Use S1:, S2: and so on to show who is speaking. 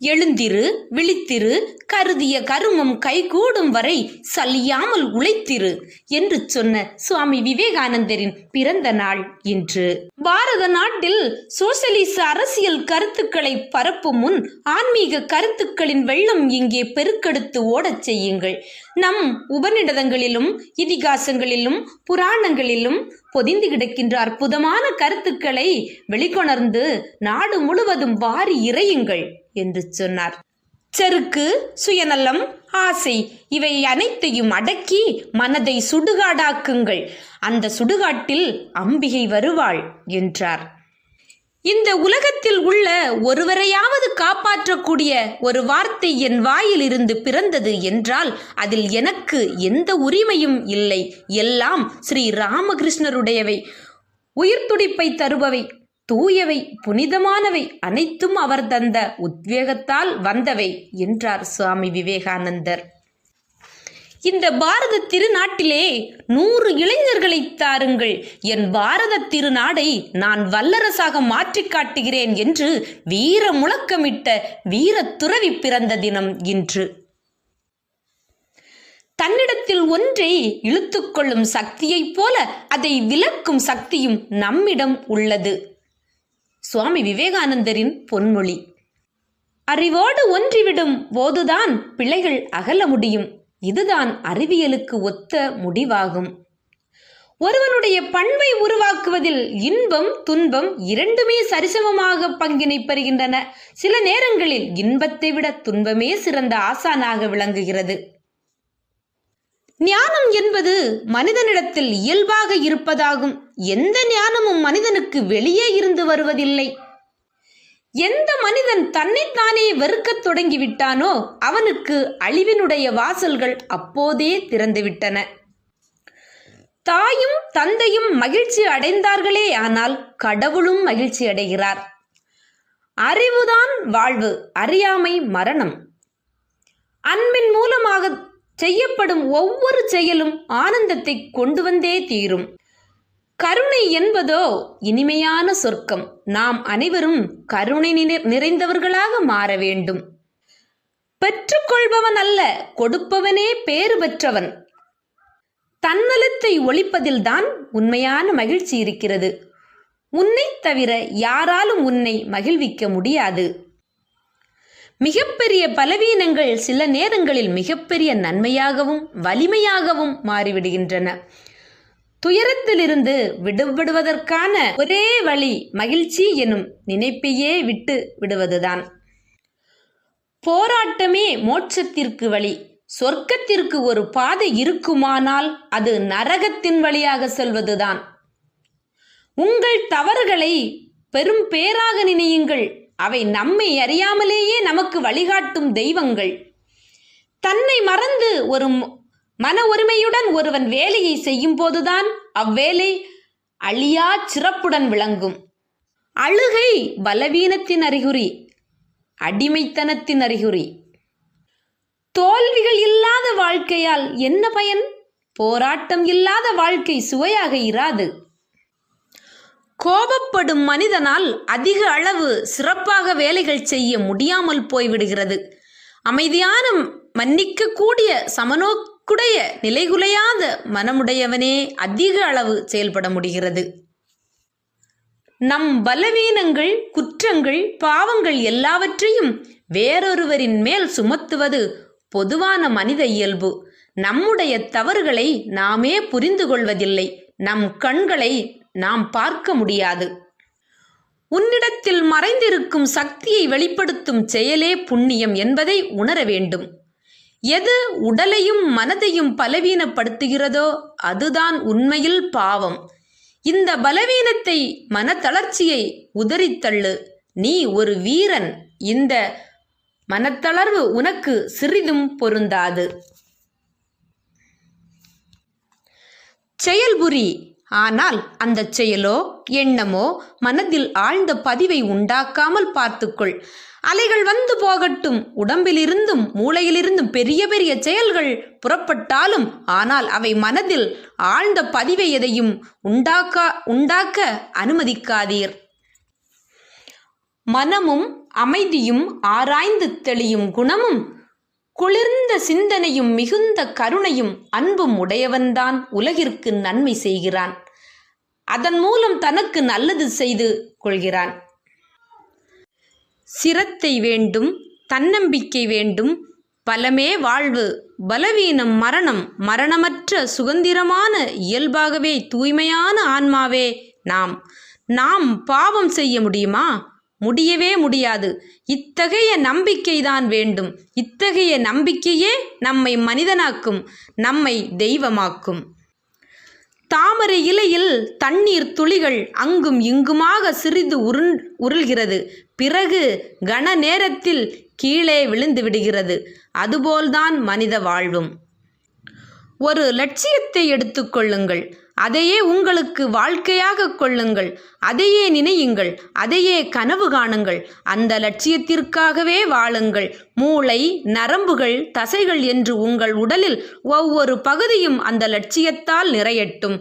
S1: எழுந்திரு விழித்திரு கருதிய கருமம் கைகூடும் வரை சலியாமல் உழைத்திரு என்று சொன்ன சுவாமி விவேகானந்தரின் பிறந்த நாள் இன்று. பாரத நாட்டில் சோசியலிச அரசியல் கருத்துக்களை பரப்பும் முன் ஆன்மீக கருத்துக்களின் வெள்ளம் இங்கே பெருக்கெடுத்து ஓடச் செய்யுங்கள். நம் உபநிடதங்களிலும் இதிகாசங்களிலும் புராணங்களிலும் பொதிந்து கிடக்கின்ற அற்புதமான கருத்துக்களை வெளிக்கொணர்ந்து நாடு முழுவதும் வாரி இறையுங்கள். என்று சொன்னார். செருக்கு சுயநலம் ஆசை இவை அனைத்தையும் அடக்கி மனதை சுடுகாடாக்குங்கள். அந்த சுடுகாட்டில் அம்பிகை வருவாள் என்றார். இந்த உலகத்தில் உள்ள ஒருவரையாவது காப்பாற்றக்கூடிய ஒரு வார்த்தை என் வாயில் இருந்து பிறந்தது என்றால் அதில் எனக்கு எந்த உரிமையும் இல்லை. எல்லாம் ஸ்ரீ ராமகிருஷ்ணருடையவை. உயிர் துடிப்பை தருபவை. தூயவை புனிதமானவை அனைத்தும் அவர் தந்த உத்வேகத்தால் வந்தவை என்றார் சுவாமி விவேகானந்தர். இந்த பாரத திருநாட்டிலே நூறு இளைஞர்களை தாருங்கள். என் பாரத திருநாடை நான் வல்லரசாக மாற்றிக் காட்டுகிறேன் என்று வீர முழக்கமிட்ட வீர துறவி பிறந்த தினம் இன்று. தன்னிடத்தில் ஒன்றை இழுத்துக்கொள்ளும் சக்தியைப் போல அதை விலக்கும் சக்தியும் நம்மிடம் உள்ளது. சுவாமி விவேகானந்தரின் பொன்மொழி. அறிவோடு ஒன்றிவிடும் போதுதான் பிழைகள் அகல முடியும். இதுதான் அறிவியலுக்கு ஒத்த முடிவாகும். ஒருவனுடைய பண்பை உருவாக்குவதில் இன்பம் துன்பம் இரண்டுமே சரிசமமாக பங்கினை பெறுகின்றன. சில நேரங்களில் இன்பத்தை விட துன்பமே சிறந்த ஆசானாக விளங்குகிறது. ஞானம் என்பது மனிதனிடத்தில் இயல்பாக இருப்பதாகும். எந்த ஞானமும் மனிதனுக்கு வெளியே இருந்து வருவதில்லை. எந்த மனிதன் தன்னைத்தானே வெறுக்கத் தொடங்கிவிட்டானோ அவனுக்கு அழிவினுடைய வாசல்கள் அப்போதே திறந்துவிட்டன. தாயும் தந்தையும் மகிழ்ச்சி அடைந்தார்களே ஆனால் கடவுளும் மகிழ்ச்சி அடைகிறார். அறிவுதான் வாழ்வு அறியாமை மரணம். அன்பின் மூலமாக செய்யப்படும் ஒவ்வொரு செயலும் ஆனந்தத்தை கொண்டு வந்தே தீரும். கருணை என்பதோ இனிமையான சொர்க்கம். நாம் அனைவரும் கருணை நிறைந்தவர்களாக மாற வேண்டும். பெற்றுக்கொள்பவன் அல்ல கொடுப்பவனே பேறு பெற்றவன். தன்னலத்தை ஒழிப்பதில்தான் உண்மையான மகிழ்ச்சி இருக்கிறது. உன்னை தவிர யாராலும் உன்னை மகிழ்விக்க முடியாது. மிகப்பெரிய பலவீனங்கள் சில நேரங்களில் மிகப்பெரிய நன்மையாகவும் வலிமையாகவும் மாறிவிடுகின்றன. துயரத்திலிருந்து விடுபடுவதற்கான ஒரே வழி மகிழ்ச்சி எனும் நினைப்பையே விட்டு விடுவதுதான். போராட்டமே மோட்சத்திற்கு வழி. சொர்க்கத்திற்கு ஒரு பாதை இருக்குமானால் அது நரகத்தின் வழியாக செல்வதுதான். உங்கள் தவறுகளை பெரும் பேராக நினையுங்கள். அவை நம்மை அறியாமலேயே நமக்கு வழிகாட்டும் தெய்வங்கள். தன்னை மறந்து ஒரு மன ஒருமையுடன் ஒருவன் வேலையை செய்யும் போதுதான் அவ்வேலை அழியா சிறப்புடன் விளங்கும். அழுகை பலவீனத்தின் அறிகுறி அடிமைத்தனத்தின் அறிகுறி. தோல்விகள் இல்லாத வாழ்க்கையால் என்ன பயன்? போராட்டம் இல்லாத வாழ்க்கை சுவையாக இராது. கோபப்படும் மனிதனால் அதிக அளவு சிறப்பாக வேலைகள் செய்ய முடியாமல் போய்விடுகிறது. அமைதியான மன்னிக்கக்கூடிய சமநோக்குடைய நிலைகுலையாத மனமுடையவனே அதிக அளவு செயல்பட முடிகிறது. நம் பலவீனங்கள் குற்றங்கள் பாவங்கள் எல்லாவற்றையும் வேறொருவரின் மேல் சுமத்துவது பொதுவான மனித இயல்பு. நம்முடைய தவறுகளை நாமே புரிந்து கொள்வதில்லை. நம் கண்களை நாம் பார்க்க முடியாது. உன்னிடத்தில் மறைந்திருக்கும் சக்தியை வெளிப்படுத்தும் செயலே புண்ணியம் என்பதை உணர வேண்டும். எது உடலையும் மனதையும் பலவீனப்படுத்துகிறதோ அதுதான் உண்மையில் பாவம். இந்த பலவீனத்தை மனத்தளர்ச்சியை உதறித்தள்ளு. நீ ஒரு வீரன். இந்த மனத்தளர்வு உனக்கு சிறிதும் பொருந்தாது. செயல்புரி. ஆனால் அந்த செயலோ எண்ணமோ மனதில் ஆழ்ந்த பதிவை உண்டாக்காமல் பார்த்துக்கொள். அலைகள் வந்து போகட்டும். உடம்பிலிருந்தும் மூளையிலிருந்தும் பெரிய பெரிய செயல்கள் புறப்பட்டாலும் ஆனால் அவை மனதில் ஆழ்ந்த பதிவை எதையும் உண்டாக்க உண்டாக்க அனுமதிக்காதீர். மனமும் அமைதியும் ஆராய்ந்து தெளியும் குணமும் குளிர்ந்த சிந்தனையும் மிகுந்த கருணையும் அன்பும் உடையவன்தான் உலகிற்கு நன்மை செய்கிறான். அதன் மூலம் தனக்கு நல்லது செய்து கொள்கிறான். சிரத்தை வேண்டும் தன்னம்பிக்கை வேண்டும் பலமே வாழ்வு பலவீனம் மரணம் மரணமற்ற சுதந்திரமான இயல்பாகவே தூய்மையான ஆன்மாவே நாம். நாம் பாவம் செய்ய முடியுமா? முடியவே முடியாது. இத்தகைய நம்பிக்கைதான் வேண்டும். இத்தகைய நம்பிக்கையே நம்மை மனிதனாக்கும் நம்மை தெய்வமாக்கும். தாமரை இலையில் தண்ணீர் துளிகள் அங்கும் இங்குமாக சிறிது உருண் உருள்கிறது. பிறகு கன நேரத்தில் கீழே விழுந்து விடுகிறது. அதுபோல்தான் மனித வாழ்வும். ஒரு லட்சியத்தை எடுத்துக்கொள்ளுங்கள் அதையே உங்களுக்கு வாழ்க்கையாக கொள்ளுங்கள். அதையே நினையுங்கள். அதையே கனவு காணுங்கள். அந்த லட்சியத்திற்காகவே வாழுங்கள். மூளை நரம்புகள் தசைகள் என்று உங்கள் உடலில் ஒவ்வொரு பகுதியும் அந்த லட்சியத்தால் நிறையட்டும்.